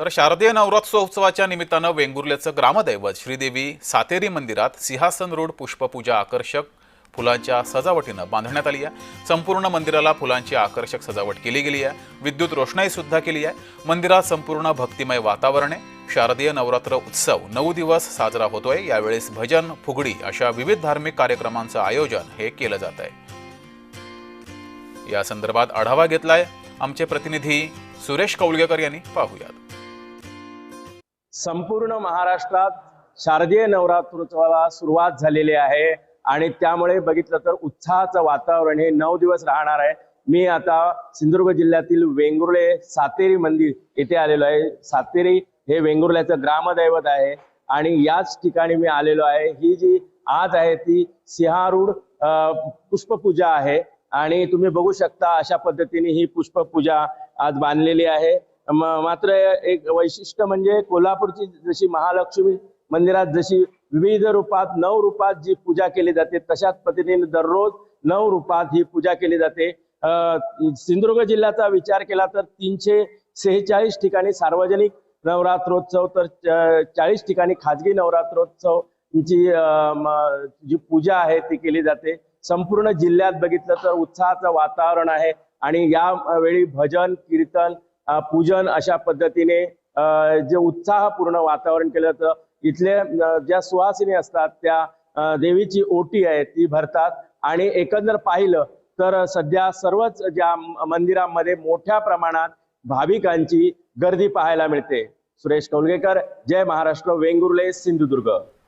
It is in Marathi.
तर शारदीय नवरात्रोत्सवाच्या निमित्तानं वेंगुर्ल्याचं ग्रामदैवत श्रीदेवी सातेरी मंदिरात सिंहासन रोड पुष्पपूजा आकर्षक फुलांच्या सजावटीनं बांधण्यात आली आहे. संपूर्ण मंदिराला फुलांची आकर्षक सजावट केली गेली आहे. विद्युत रोषणाई सुद्धा केली आहे. मंदिरात संपूर्ण भक्तिमय वातावरण आहे. शारदीय नवरात्र उत्सव नऊ दिवस साजरा होतोय. यावेळेस भजन फुगडी अशा विविध धार्मिक कार्यक्रमांचं आयोजन हे केलं जात आहे. या संदर्भात आढावा घेतलाय आमचे प्रतिनिधी सुरेश कौलगेकर यांनी. पाहूयात. संपूर्ण महाराष्ट्रात शारदीय नवरात्रोत्सवाला सुरुवात झालेली आहे. आणि त्यामुळे बघितलं तर उत्साहाचं वातावरण हे नऊ दिवस राहणार आहे. मी आता सिंधुदुर्ग जिल्ह्यातील वेंगुर्ले सातेरी मंदिर येथे आलेलो आहे. सातेरी हे वेंगुर्ल्याचं ग्रामदैवत आहे. आणि याच ठिकाणी मी आलेलो आहे. ही जी आज आहे ती सिंहारूढ पुष्पपूजा आहे. आणि तुम्ही बघू शकता अशा पद्धतीने ही पुष्पपूजा आज बांधलेली आहे. मात्र एक वैशिष्ट्य म्हणजे कोल्हापूरची जशी महालक्ष्मी मंदिरात जशी विविध रूपात नऊ रूपात जी पूजा केली जाते तशाच पद्धतीने दररोज नऊ रूपात ही पूजा केली जाते. सिंधुदुर्ग जिल्ह्याचा विचार केला तर तीनशे सेहेचाळीस ठिकाणी सार्वजनिक नवरात्रोत्सव तर चाळीस ठिकाणी खाजगी नवरात्रोत्सव जी जी पूजा आहे ती केली जाते. संपूर्ण जिल्ह्यात बघितलं तर उत्साहाचं वातावरण आहे आणि या वेळी भजन कीर्तन पूजन अशा पद्धतीने जे उत्साहपूर्ण वातावरण केलं जातं. इथले ज्या सुहासिनी असतात त्या देवीची ओटी आहे ती भरतात. आणि एकंदर पाहिलं तर सध्या सर्वच ज्या मंदिरांमध्ये मोठ्या प्रमाणात भाविकांची गर्दी पाहायला मिळते. सुरेश कौलगेकर जय महाराष्ट्र वेंगुर्ले सिंधुदुर्ग.